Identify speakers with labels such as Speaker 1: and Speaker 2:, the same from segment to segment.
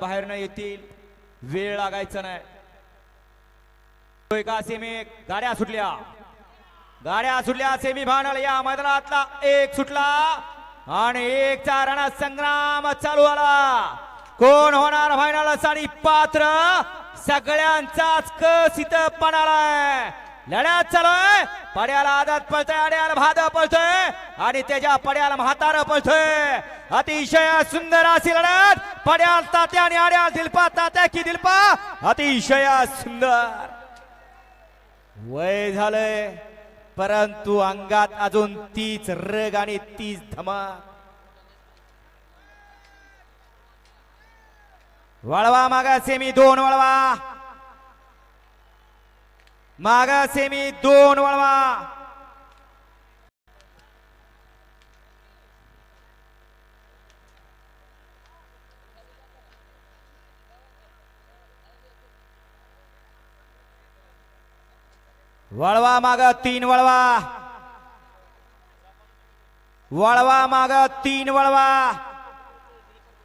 Speaker 1: बाहेर न येतील वेळ लागायचा नाही. एका सेमी गाड्या सुटल्या. गाड्या सुटल्या सेमी फायनल या मैदानातला एक सुटला आणि एक चारणा संग्राम चालू आला. कोण होणार फायनल साडी पात्र? सगळ्यांचाच कस इथं पणालाय लढ्यात चालूय पड्याला आदत पळतोय अड्याला भाद पळतोय आणि त्याच्या पड्याला म्हातार पळतोय. अतिशय सुंदर अशी लढत. पड्याल तात्या आणि आड्या दिलपा तात्या की दिलपा. अतिशय सुंदर. वय झालंय परंतु अंगात अजून तीच रग आणि तीच धमाक वळवा मागा सेमी दोन वळवा. मागा सेमी दोन वळवा. वळवा माग तीन वळवा. वळवा माग तीन वळवा.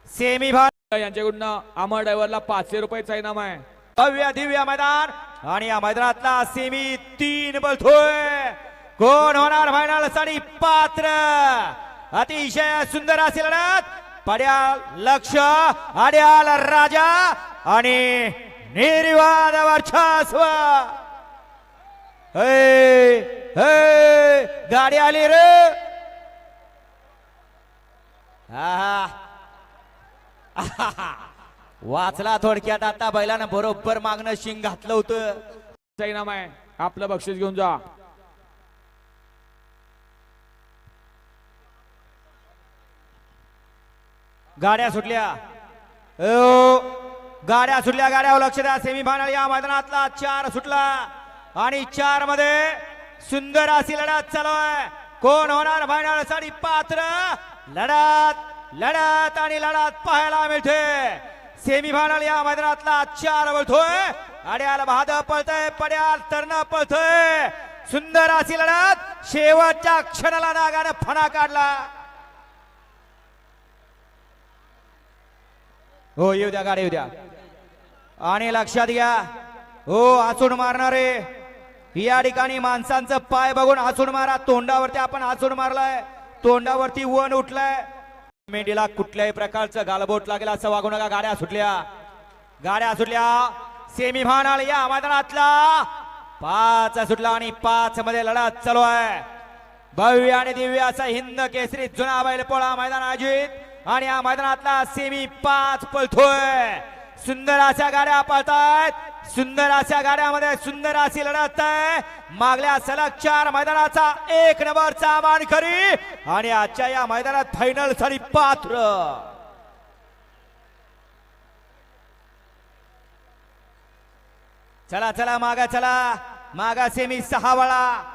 Speaker 1: सेमी
Speaker 2: यांच्याकडून अमर ड्रायव्हरला पाचशे रुपयाचा इनाम आहे.
Speaker 1: भव्य दिव्य मैदान आणि या मैदानातला सेमी तीन बलतोय कोण होणार फायनलसाठी पात्र. अतिशय सुंदर लढत. पड्याल लक्ष अड्याल राजा आणि निर्वाद वर्चस्व. हे गाडी आली रे. वाचला थोडक्यात आता बैलानं बरोबर मागणं शिंग घातलं होतं.
Speaker 2: चा इनाम आहे. आपलं बक्षीस घेऊन जा.
Speaker 1: गाड्या सुटल्या. गाड्या सुटल्या गाड्यावर लक्ष द्या. सेमी फायनल या मैदानातला चार सुटला. आणि चारमध्ये सुंदर अशी लढत चालू आहे. कोण होणार फायनलसाठी? पात्र लढत लढत आणि लढत पाहायला मिळते. सेमी फायनल या मैदानातला चार बोलतोय अड्याल भाद पळतय पड्याल तरण पळतोय. सुंदर अशी लढत. शेवटच्या क्षणाला नागानं फणा काढला. हो येऊ द्या गाडी येऊ द्या. आणि लक्षात घ्या. हो आसून मारणारे या ठिकाणी माणसांचं पाय बघून आचून मारा. तोंडावरती आपण आचून मारलाय. तोंडावरती वन उठलाय. मेंढीला कुठल्याही प्रकारचं गालबोट लागेल असं वागू नका. गाड्या सुटल्या. गाड्या सुटल्या. सेमी फायनल या मैदानातला. पाच सुटला आणि पाच मध्ये लढत चालू आहे. भव्य आणि दिव्य असा हिंद केसरी जुना बैलपोळा मैदान आयोजित. आणि या मैदानातला सेमी पाच पळतोय. सुंदर अशा गाड्या पळतायत. सुंदर अशा गाड्यामध्ये सुंदर अशी लढत आहे. मागल्या सलग चार मैदानाचा एक नंबरचा मानकरी आणि आजच्या या मैदानात फायनलसाठी पात्र. चला चला मागा चला. मागा सेमी सहा वळा.